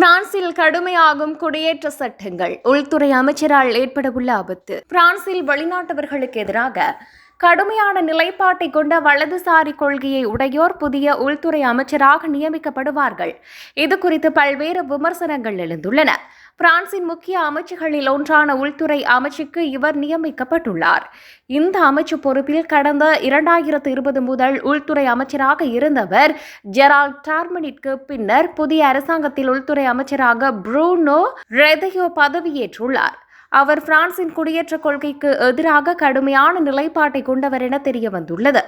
பிரான்சில் கடுமையாகும் குடியேற்ற சட்டங்கள். உள்துறை அமைச்சரால் ஏற்படவுள்ள ஆபத்து. பிரான்சில் வெளிநாட்டவர்களுக்கு எதிராக கடுமையான நிலைப்பாட்டை கொண்ட வலதுசாரி கொள்கையை உடையோர் புதிய உள்துறை அமைச்சராக நியமிக்கப்படுவார்கள். இது குறித்து பல்வேறு விமர்சனங்கள் எழுந்துள்ளன. பிரான்சின் முக்கிய அமைச்சுகளில் ஒன்றான உள்துறை அமைச்சுக்கு இவர் நியமிக்கப்பட்டுள்ளார். இந்த அமைச்சு பொறுப்பில் கடந்த இரண்டாயிரத்து இருபது முதல் உள்துறை அமைச்சராக இருந்தவர் ஜெரால் டார்மனிற்கு பின்னர் புதிய அரசாங்கத்தில் உள்துறை அமைச்சராக ப்ரூனோ ரெதையோ பதவியேற்றுள்ளார். அவர் பிரான்சின் குடியேற்ற கொள்கைக்கு எதிராக கடுமையான நிலைப்பாட்டை கொண்டவர் என தெரிய வந்துள்ளது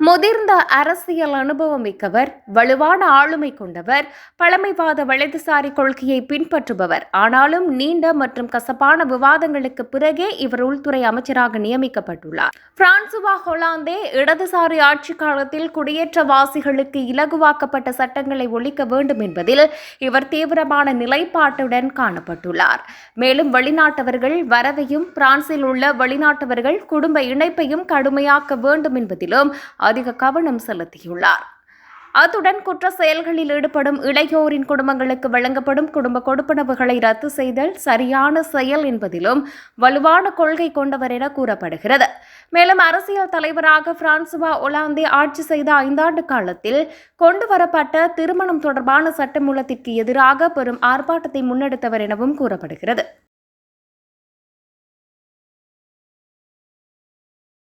முதிர்ந்த அரசியல் அனுபவம் மிக்கவர் வலுவான ஆளுமை கொண்டவர் பழமைவாத வலதுசாரி கொள்கையை பின்பற்றுபவர். ஆனாலும் நீண்ட மற்றும் கசப்பான விவாதங்களுக்கு பிறகே இவர் உள்துறை அமைச்சராக நியமிக்கப்பட்டுள்ளார். பிரான்சுவா ஹொலாந்தே இடதுசாரி ஆட்சி காலத்தில் குடியேற்றவாசிகளுக்கு இலகுவாக்கப்பட்ட சட்டங்களை ஒழிக்க வேண்டும் என்பதில் இவர் தீவிரமான நிலைப்பாட்டுடன் காணப்பட்டுள்ளார். மேலும் வெளிநாட்டவர்கள் வரவையும் பிரான்சில் உள்ள வெளிநாட்டவர்கள் குடும்ப இணைப்பையும் கடுமையாக்க வேண்டும் என்பதிலும் அதிக கவனம் செலுத்தியுள்ளார். அத்துடன் குற்ற செயல்களில் ஈடுபடும் இளையோரின் குடும்பங்களுக்கு வழங்கப்படும் குடும்ப கொடுப்பனவுகளை ரத்து செய்தல் சரியான செயல் என்பதிலும் வலுவான கொள்கை கொண்டவர் என கூறப்படுகிறது. மேலும் அரசியல் தலைவராக பிரான்சுவா ஒலாந்தே ஆட்சி செய்த ஐந்தாண்டு காலத்தில் கொண்டுவரப்பட்ட திருமணம் தொடர்பான சட்டமூலத்திற்கு எதிராக பெரும் ஆர்ப்பாட்டத்தை முன்னெடுத்தவர் எனவும் கூறப்படுகிறது.